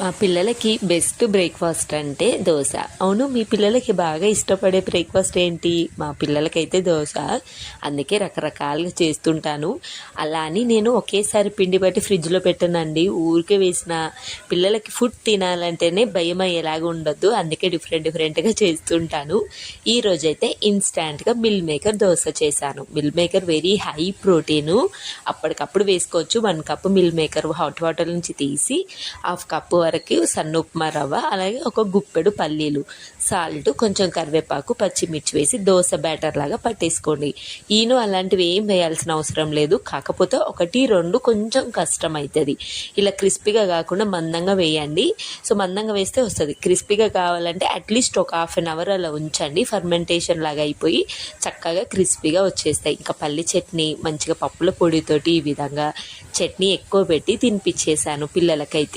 మా పిల్లలకి best breakfast అంటే దోశ. అవును మీ పిల్లలకి బాగా ఇష్టపడే బ్రేక్ఫాస్ట్ ఏంటి? మా పిల్లలకైతే దోశ. అందుకే రకరకాలుగా చేస్తుంటాను. అలా అని నేను ఒకేసారి పిండి బట్టి ఫ్రిడ్జ్లో పెట్టనండి. ఊరికే వేసిన పిల్లలకి ఫుడ్ తినాలంటేనే భయం అయ్యేలాగా ఉండొద్దు. అందుకే డిఫరెంట్ డిఫరెంట్గా చేస్తుంటాను. ఈ రోజైతే ఇన్స్టాంట్గా మిల్ మేకర్ దోశ చేశాను. Meal maker very high protein అప్పటికప్పుడు వేసుకోవచ్చు. One cup meal maker hot water నుంచి తీసి హాఫ్ కప్ వరకు సన్న ఉప్మా రవ్వ అలాగే ఒక గుప్పెడు పల్లీలు సాల్ట్ కొంచెం కరివేపాకు పచ్చిమిర్చి వేసి దోశ బ్యాటర్ లాగా పట్టేసుకోండి. ఈను అలాంటివి ఏం వేయాల్సిన అవసరం లేదు. కాకపోతే ఒకటి రెండు కొంచెం కష్టం అవుతుంది ఇలా క్రిస్పీగా కాకుండా మందంగా వేయండి. సో మందంగా వేస్తే వస్తుంది. క్రిస్పీగా కావాలంటే అట్లీస్ట్ ఒక హాఫ్ అన్ అవర్ అలా ఉంచండి. ఫర్మెంటేషన్ లాగా అయిపోయి చక్కగా క్రిస్పీగా వచ్చేస్తాయి. ఇంకా పల్లి చట్నీ మంచిగా పప్పుల పొడితోటి ఈ విధంగా చట్నీ ఎక్కువ పెట్టి తినిపించేశాను పిల్లలకైతే.